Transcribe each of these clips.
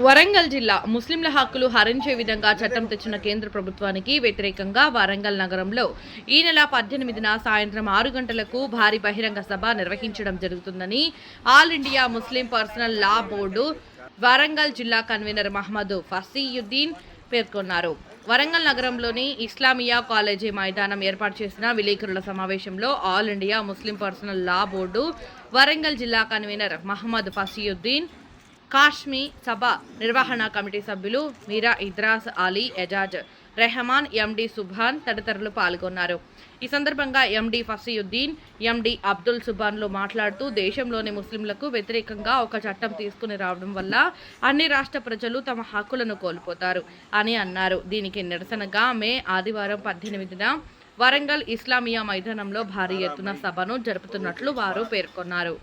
వరంగల్ జిల్లా ముస్లింల హక్కులు హరించే విధంగా చట్టం తెచ్చిన కేంద్ర ప్రభుత్వానికి వ్యతిరేకంగా వరంగల్ నగరంలో ఈ నెల పద్దెనిమిదిన సాయంత్రం ఆరు గంటలకు భారీ బహిరంగ సభ నిర్వహించడం జరుగుతుందని All India Muslim Personal Law Board Warangal జిల్లా కన్వీనర్ మహమ్మద్ ఫసీయుద్దీన్ పేర్కొన్నారు. వరంగల్ నగరంలోని ఇస్లామియా కాలేజీ మైదానం ఏర్పాటు చేసిన విలేకరుల సమావేశంలో All India Muslim Personal Law Board Warangal జిల్లా కన్వీనర్ మహమ్మద్ ఫసీయుద్దీన్ కాశ్మీ సభ నిర్వహణ కమిటీ సభ్యులు మీరా ఇద్రాస్ అలీ ఎజాజ్ రెహమాన్ ఎండి సుభాన్ తదితరులు పాల్గొన్నారు. ఈ సందర్భంగా ఎండి ఫసీయుద్దీన్ ఎండి అబ్దుల్ సుబాన్లు మాట్లాడుతూ దేశంలోని ముస్లింలకు వ్యతిరేకంగా ఒక చట్టం తీసుకుని రావడం వల్ల అన్ని రాష్ట్ర ప్రజలు తమ హక్కులను కోల్పోతారు అని అన్నారు. దీనికి నిరసనగా మే ఆదివారం పద్దెనిమిదిన వరంగల్ ఇస్లామియా మైదానంలో భారీ ఎత్తున సభను జరుపుతున్నట్లు వారు పేర్కొన్నారు.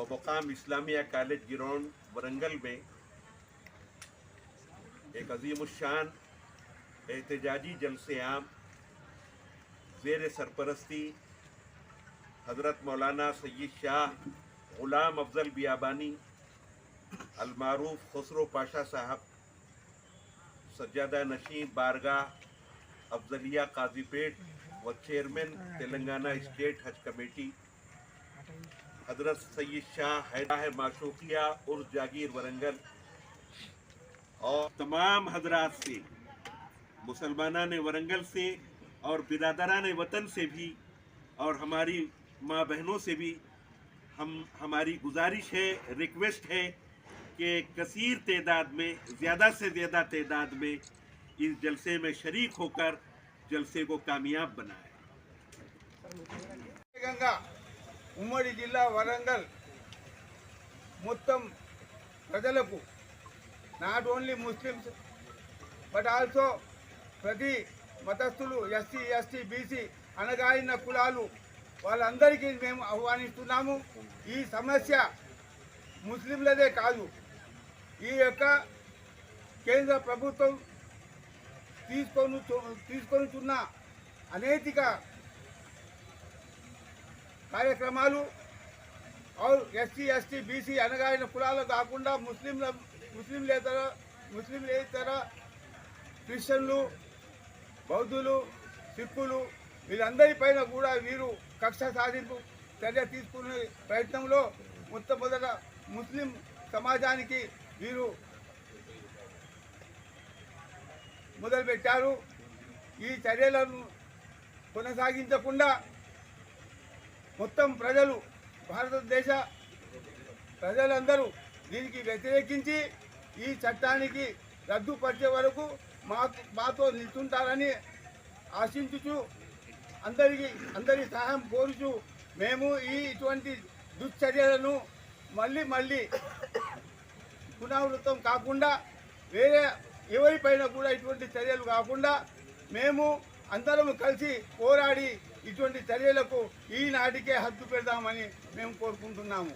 बमुकाम इस्लामिया कॉलेज गिरौंड वरंगल में एक अजीम शान एहतजाजी जलसे आम जेर सरपरस्ती, हज़रत मौलाना सैयद शाह ग़ुलाम अफजल बियाबानी, अलमारूफ खसरो पाशा साहब, सज्जादा नशीन बारगाह, अफजलिया काजीपेट व chairman Telangana state Haj committee. Hazrat Syed Shah Hydra है माशूकिया उर्स जागीर वरंगल। और तमाम हजरात से, मुसलमाना ने वरंगल से और बिरादरा वतन से भी और हमारी माँ बहनों से भी हम, हमारी गुजारिश है, रिक्वेस्ट है कि कसीर तदाद में, ज़्यादा से ज़्यादा तदाद में इस जलसे में शरीक होकर जलसे को कामयाब बनाए। गंगा ఉమ్మడి జిల్లా వరంగల్. మొత్తం ప్రజలకు not only Muslims but also ప్రతి మతస్థులు ఎస్సీ ఎస్టీ బీసీ అనగాయిన కులాలు వాళ్ళందరికీ మేము ఆహ్వానిస్తున్నాము. ఈ సమస్య ముస్లింలదే కాదు. ఈ యొక్క కేంద్ర ప్రభుత్వం తీసుకొని తీసుకొనిచున్న అనేతిక కార్యక్రమాలు ఎస్సీ ఎస్టీ బీసీ అనగాయన కులాలు కాకుండా ముస్లింల ముస్లింలేతర ముస్లింలేతర క్రిస్టియన్లు బౌద్ధులు సిక్కులు వీళ్ళందరిపైన కూడా వీరు కక్ష సాధింపు చర్య తీసుకునే ప్రయత్నంలో మొట్టమొదట ముస్లిం సమాజానికి వీరు మొదలుపెట్టారు. ఈ చర్యలను కొనసాగించకుండా మొత్తం ప్రజలు భారతదేశ ప్రజలందరూ దీనికి వ్యతిరేకించి ఈ చట్టానికి రద్దుపరిచే వరకు మాకు మాతో నిల్చుంటారని ఆశించుచు అందరికీ అందరి సహాయం కోరుచు మేము ఈ ఇటువంటి దుశ్చర్యలను మళ్ళీ మళ్ళీ పునరావృతం కాకుండా వేరే ఎవరిపైన కూడా ఇటువంటి చర్యలు కాకుండా మేము అందరం కలిసి పోరాడి ఇటువంటి చర్యలకు ఈనాటికే హద్దు పెడదామని మేము కోరుకుంటున్నాము.